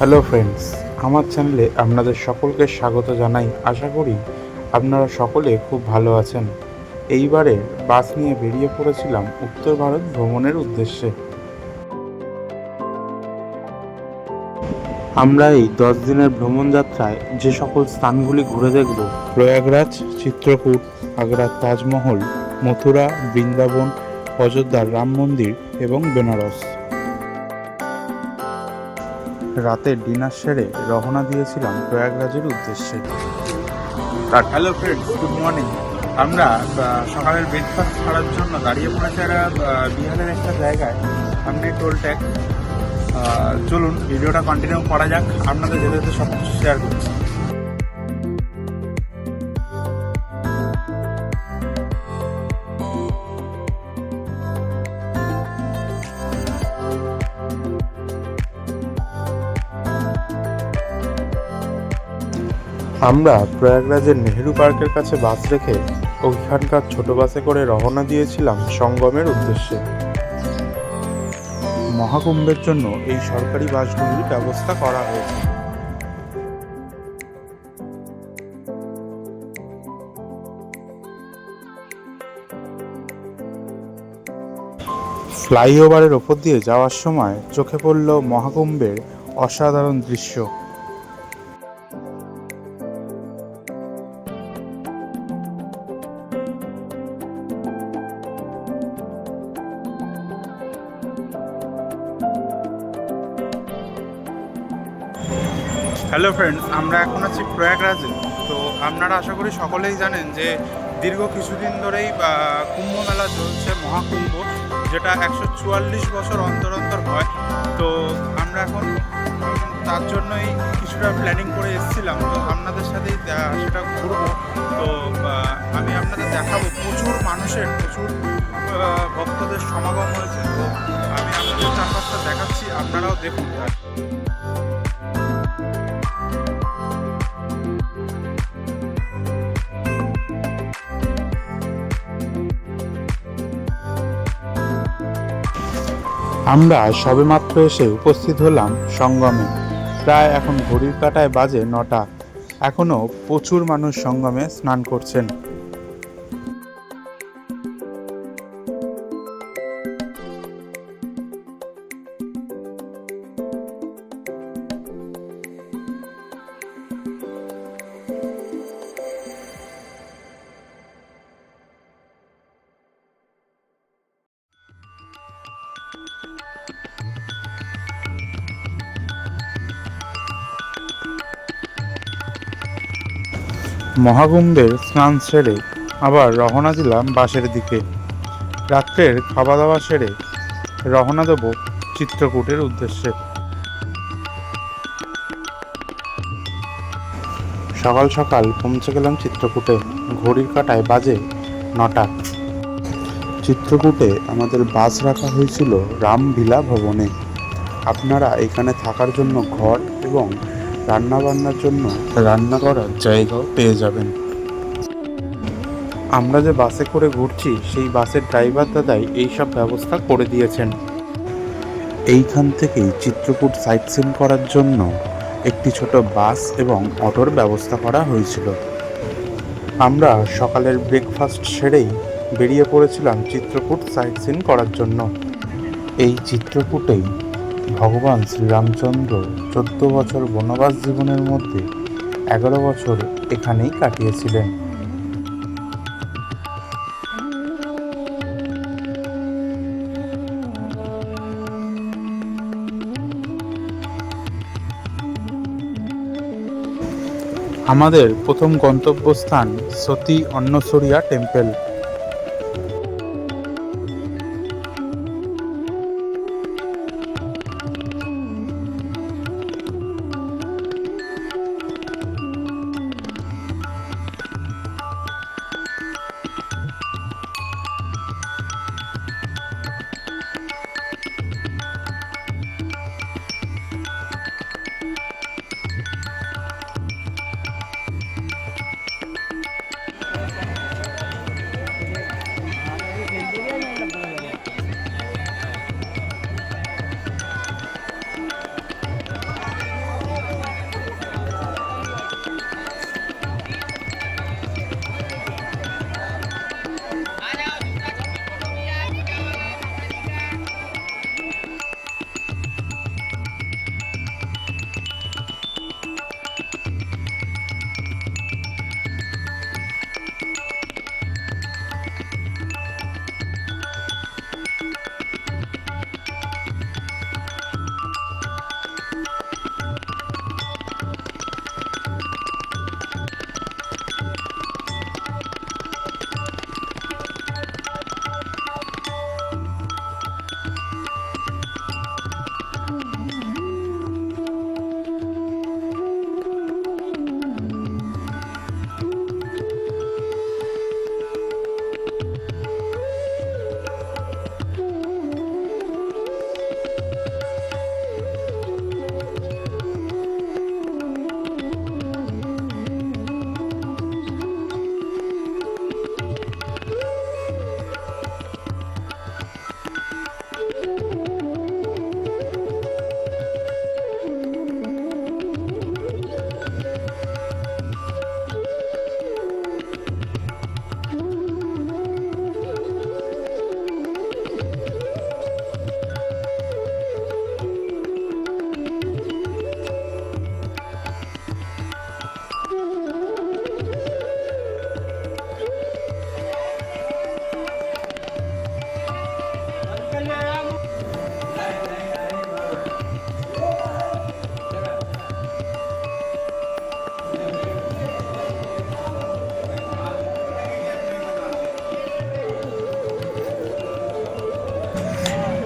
Hello friends আমার চ্যানেলে আপনাদের সকলকে স্বাগত জানাই। আশা করি আপনারা সকলে খুব ভালো আছেন। এইবারে বাস নিয়ে বেরিয়ে পড়েছিলাম উত্তর ভারত ভ্রমণের উদ্দেশ্যে। আমরা এই দশ দিনের ভ্রমণ যাত্রায় যে সকল স্থানগুলি ঘুরে দেখব, প্রয়াগরাজ, চিত্রকূট আগ্রার তাজমহল, মথুরা, বৃন্দাবন অযোধ্যার রাম মন্দির এবং বেনারস। রাতে ডিনার সেরে রওনা দিয়েছিলাম প্রয়াগরাজের উদ্দেশ্যে। হ্যালো ফ্রেন্ডস গুড মর্নিং আমরা সকালের ব্রেকফাস্ট ছাড়ার জন্য দাঁড়িয়ে পড়েছি একটা বিহারের একটা জায়গায়, সামনে টোল ট্যাক্স চলুন ভিডিওটা কন্টিনিউ করা যাক। আপনাদের যেতে যেতে সব কিছু শেয়ার করছি। আমরা প্রয়াগরাজের নেহেরু পার্কের কাছে বাস রেখে ওইখানকার ছোট বাসে করে রওনা দিয়েছিলাম সঙ্গমের উদ্দেশ্যে। মহাকুম্ভের জন্য এই সরকারি বাসগুলির ব্যবস্থা করা হয়েছে। ফ্লাইওভারের ওপর দিয়ে যাওয়ার সময় চোখে পড়ল মহাকুম্ভের অসাধারণ দৃশ্য। হ্যালো ফ্রেন্ডস, আমরা এখন আছি প্রয়াগরাজে। তো আপনারা আশা করি সকলেই জানেন যে দীর্ঘ কিছুদিন ধরেই কুম্ভ মেলা চলছে, মহাকুম্ভ, যেটা একশো চুয়াল্লিশ বছর অন্তর অন্তর হয়। তো আমরা এখন তার জন্যই কিছুটা প্ল্যানিং করে এসেছিলাম। তো আপনাদের সাথেই সেটা ঘুরবো তো আমি আপনাদের দেখাবো, প্রচুর মানুষের, প্রচুর ভক্তদের সমাগম হয়েছে। তো আমি আপনাদের চারপাশটা দেখাচ্ছি, আপনারাও দেখুন। আমরা সবেমাত্র এসে উপস্থিত হলাম সঙ্গমে। প্রায় এখন ঘড়ির কাটায় বাজে নটা। এখনও প্রচুর মানুষ সঙ্গমে স্নান করছেন। মহাকুম্ভের স্নান সেরে আবার রহনা দিলাম বাসের দিকে। রাত্রের খাওয়া দাওয়া সেরে রহনা দেব চিত্রকূটের উদ্দেশ্যে। সকাল সকাল পৌঁছে গেলাম চিত্রকূটে। ঘড়ির কাটায় বাজে নটা। চিত্রকূটে আমাদের বাস রাখা হয়েছিল রামভিলা ভবনে। আপনারা এখানে থাকার জন্য ঘর এবং রান্না বান্নার জন্য রান্না করার জায়গাও পেয়ে যাবেন। আমরা যে বাসে করে ঘুরছি, সেই বাসের ড্রাইভার দাদাই এইসব ব্যবস্থা করে দিয়েছেন। এইখান থেকেই চিত্রকূট সাইট সিন করার জন্য একটি ছোট বাস এবং অটোর ব্যবস্থা করা হয়েছিল। আমরা সকালের ব্রেকফাস্ট সেরেই বেরিয়ে পড়েছিলাম চিত্রকূট সাইট সিন করার জন্য। এই চিত্রকূটেই ভগবান শ্রীরামচন্দ্র চোদ্দ বছর বনবাস জীবনের মধ্যে এগারো বছর এখানেই কাটিয়েছিলেন। আমাদের প্রথম গন্তব্যস্থান সতী অন্নসরিয়া টেম্পল।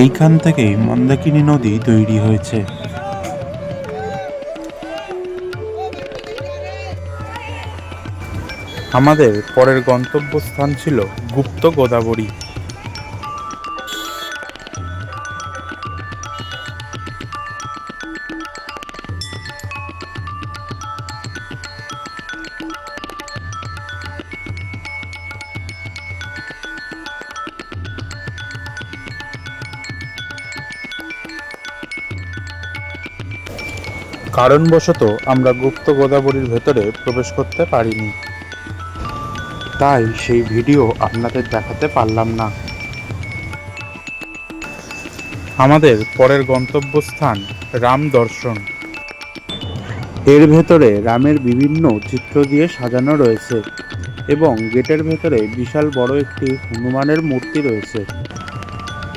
এইখান থেকেই মন্দাকিনী নদী তৈরি হয়েছে। আমাদের পরের গন্তব্যস্থান ছিল গুপ্ত গোদাবরী। কারণবশত আমরা গুপ্ত গোদাবরীর ভেতরে প্রবেশ করতে পারিনি। তাই সেই ভিডিও আপনাদের দেখাতে পারলাম না। আমাদের পরের গন্তব্যস্থান রাম দর্শন। এর ভেতরে রামের বিভিন্ন চিত্র দিয়ে সাজানো রয়েছে এবং গেটের ভেতরে বিশাল বড় একটি হনুমানের মূর্তি রয়েছে।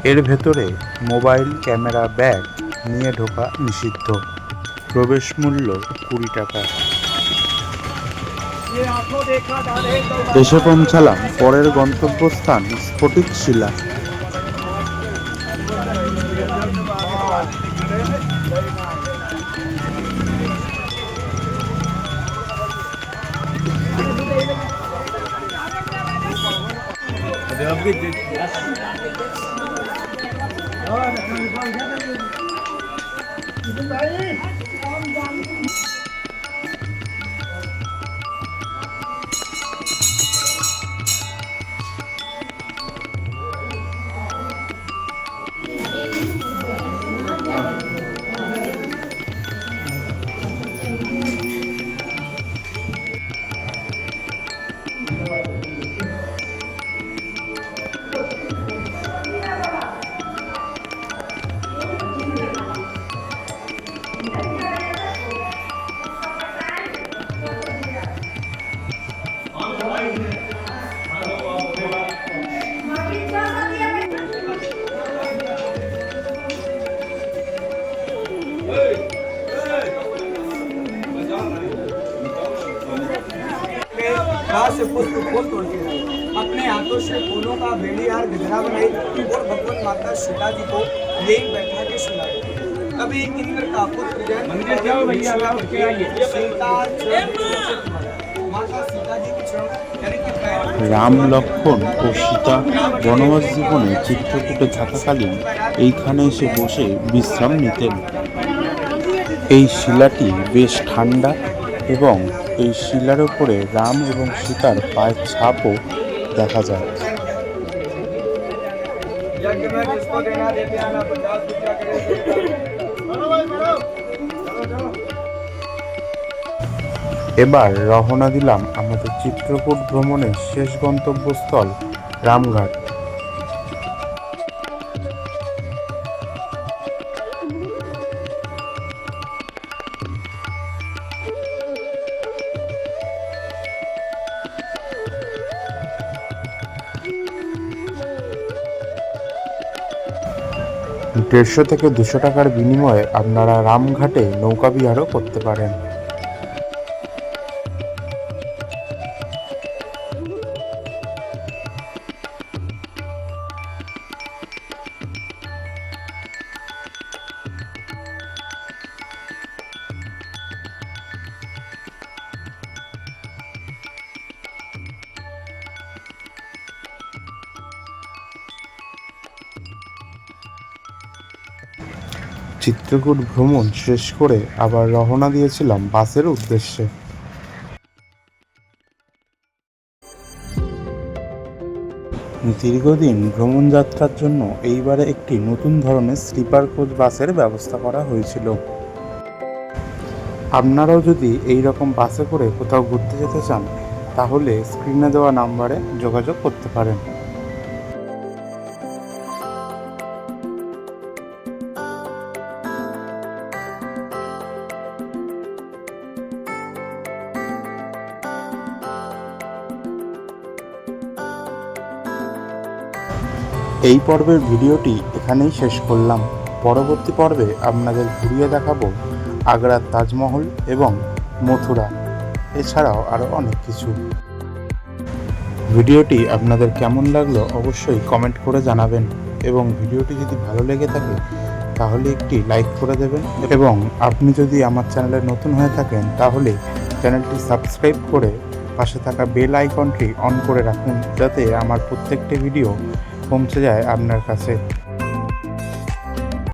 এর ভেতরে মোবাইল, ক্যামেরা, ব্যাগ নিয়ে ঢোকা নিষিদ্ধ। প্রবেশ মূল্য কুড়ি টাকা এসে পৌঁছালাম পরের গন্তব্যস্থান স্ফটিক শিলা Obrigada. से पुष्प फूल तोड़ती है अपने हाथों से फूलों का बेड़ीहार गजरा बनाई और भगवत माता सीता जी को ले बैठा के सुनाई तभी इंद्र का पुत्र जय मंदिर जाओ भैया सीता चरण माता सीता जी के चरण यानी कि पैर রাম লক্ষ্মণ ও সীতা বনবাস জীবনে চিত্রকূটে থাকাকালীন এইখানে এসে বসে বিশ্রাম নিতেন এই শিলাটি বেশ ঠান্ডা এবং এই শিলার উপরে রাম এবং সীতার পায়ের ছাপও দেখা যায়। এবার রওনা দিলাম আমাদের চিত্রকূট ভ্রমণের শেষ গন্তব্যস্থল রামঘাট। দেড়শো থেকে দুশো টাকার বিনিময়ে আপনারা রামঘাটে নৌকা বিহারও করতে পারেন। চিত্রকূট ভ্রমণ শেষ করে আবার রওনা দিয়েছিলাম বাসের উদ্দেশ্যে। দীর্ঘদিন ভ্রমণ যাত্রার জন্য এইবারে একটি নতুন ধরনের স্লিপার কোচ বাসের ব্যবস্থা করা হয়েছিল। আপনারাও যদি এই রকম বাসে করে কোথাও ঘুরতে যেতে চান, তাহলে স্ক্রিনে দেওয়া নাম্বারে যোগাযোগ করতে পারেন। এই পর্বের ভিডিওটি এখানেই শেষ করলাম। পরবর্তী পর্বে আপনাদের ঘুরিয়ে দেখাবো আগ্রার তাজমহল এবং মথুরা, এছাড়াও আরও অনেক কিছু। ভিডিওটি আপনাদের কেমন লাগল অবশ্যই কমেন্ট করে জানাবেন এবং ভিডিওটি যদি ভালো লেগে থাকে তাহলে একটি লাইক করে দেবেন এবং আপনি যদি আমার চ্যানেলে নতুন হয়ে থাকেন তাহলে চ্যানেলটি সাবস্ক্রাইব করে পাশে থাকা বেল আইকনটি অন করে রাখুন যাতে আমার প্রত্যেকটি ভিডিও পৌঁছে যায় আপনার কাছে।